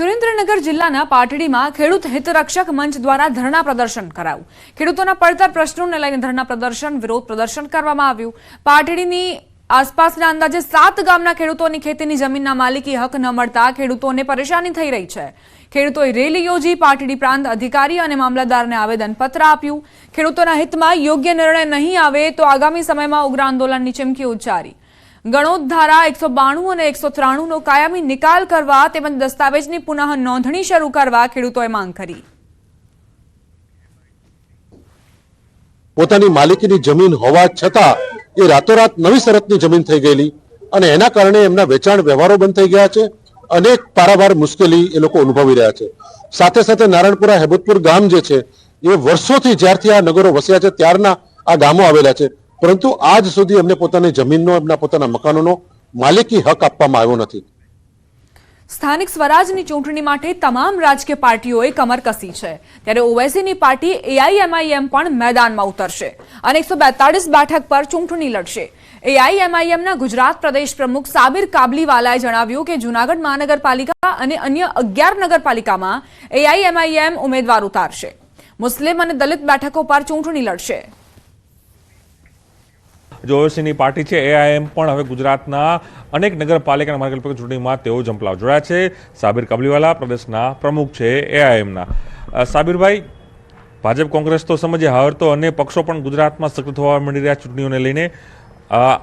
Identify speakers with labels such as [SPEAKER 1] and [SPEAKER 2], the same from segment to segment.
[SPEAKER 1] સુરેન્દ્રનગર જિલ્લાના પાટડીમાં ખેડૂત હિતરક્ષક મંચ દ્વારા ધરણા પ્રદર્શન કરાયું. ખેડૂતોના પડતર પ્રશ્નોને લઈને ધરણા પ્રદર્શન, વિરોધ પ્રદર્શન કરવામાં આવ્યું. પાટડીની આસપાસના અંદાજે સાત ગામના ખેડૂતોની ખેતીની જમીનના માલિકી હક ન મળતા ખેડૂતોને પરેશાની થઈ રહી છે. ખેડૂતોએ રેલી યોજી પાટડી પ્રાંત અધિકારી અને મામલતદારને આવેદનપત્ર આપ્યું. ખેડૂતોના હિતમાં યોગ્ય નિર્ણય નહીં આવે તો આગામી સમયમાં ઉગ્ર આંદોલનની ચીમકી ઉચ્ચારી. ગણોત ધારા એકસો બાણું અને એકસો ત્રાણુંનો કાયમી નિકાલ કરવા તેમજ દસ્તાવેજની પુનઃ નોંધણી શરૂ કરવા ખેડૂતોએ માંગ કરી.
[SPEAKER 2] પોતાની માલિકીની જમીન હોવા છતાં એ રાતોરાત નવી શરતની જમીન થઈ ગયેલી અને એના કારણે એમના વેચાણ વ્યવહારો બંધ થઈ ગયા છે. અનેક પારાવાર મુશ્કેલી એ લોકો અનુભવી રહ્યા છે. સાથે સાથે નારાયણપુરા હેબતપુર ગામ જે છે, એ વર્ષોથી જ્યારથી આ નગરો વસ્યા છે, ત્યારના આ ગામો આવેલા છે. પરંતુ આજ સુધી એમને પોતાની જમીનનો, એમના પોતાના મકાનોનો માલિકી હક આપવામાં આવ્યો નથી.
[SPEAKER 1] સ્થાનિક સ્વરાજની ચૂંટણી માટે તમામ રાજકીય પાર્ટીઓએ કમર કસી છે. ત્યારે ઓવેસીની પાર્ટી એઆઈએમઆઈએમ પણ મેદાનમાં ઉતરશે અને એકસો બેઠક પર ચૂંટણી લડશે. એઆઈએમઆઈએમના ગુજરાત પ્રદેશ પ્રમુખ સાબિર કાબલીવાલાએ જણાવ્યું કે જૂનાગઢ મહાનગરપાલિકા અને અન્ય અગિયાર નગરપાલિકામાં એઆઈએમઆઈએમ ઉમેદવાર ઉતારશે. મુસ્લિમ અને દલિત બેઠકો પર ચૂંટણી લડશે.
[SPEAKER 3] જો ઓવેસીની પાર્ટી છે. એઆઈએમ પણ હવે ગુજરાતના અનેક નગરપાલિકા અને મહાનગરપાલિકા ચૂંટણીમાં તેઓ જંપલાવ જોડાયા છે. સાબિર કબલીવાલા પ્રદેશના પ્રમુખ છે એઆઈએમના સાબિરભાઈ, ભાજપ કોંગ્રેસ તો સમજે હવે તો અન્ય પક્ષો પણ ગુજરાતમાં સક્રિય થવા મળી રહ્યા ચૂંટણીઓને લઈને.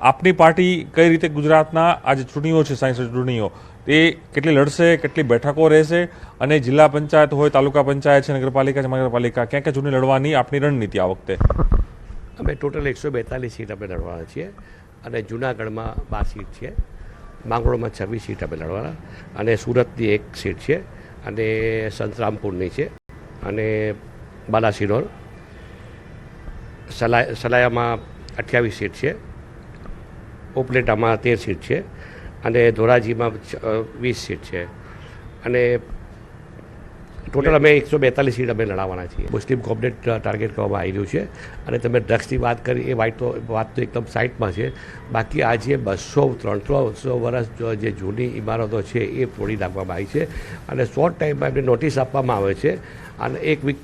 [SPEAKER 3] આપની પાર્ટી કઈ રીતે ગુજરાતના આ જે ચૂંટણીઓ છે સાયન્સ ચૂંટણીઓ? તે કેટલી લડશે, કેટલી બેઠકો રહેશે? અને જિલ્લા પંચાયત હોય, તાલુકા પંચાયત છે, નગરપાલિકા છે, મહાનગરપાલિકા, ક્યાં ક્યાં ચૂંટણી લડવાની આપની રણનીતિ આ વખતે?
[SPEAKER 4] અમે ટોટલ એકસો બેતાલીસ સીટ અમે લડવાના છીએ અને જુનાગઢમાં બાર સીટ છે. માંગરોળમાં છવ્વીસ સીટ અમે લડવાના અને સુરતની એક સીટ છે અને સંતરામપુરની છે અને બાલાસિનોર. સલાય, સલાયામાં અઠ્યાવીસ સીટ છે. ઉપલેટામાં તેર સીટ છે અને ધોરાજીમાં વીસ સીટ છે. અને ટોટલ અમે એકસો બેતાલીસ સીટ અમે લડાવવાના છીએ. મુસ્લિમ કોમને ટાર્ગેટ કરવામાં આવ્યું છે. અને તમે ડ્રગ્સની વાત કરી, એ વાત તો વાત તો એકદમ સાઇટમાં છે. બાકી આજે બસો, ત્રણસો બસો વર્ષ જે જૂની ઇમારતો છે, એ તોડી નાખવામાં આવી છે. અને શોર્ટ ટાઈમમાં એમને નોટિસ આપવામાં આવે છે. અને એક વીક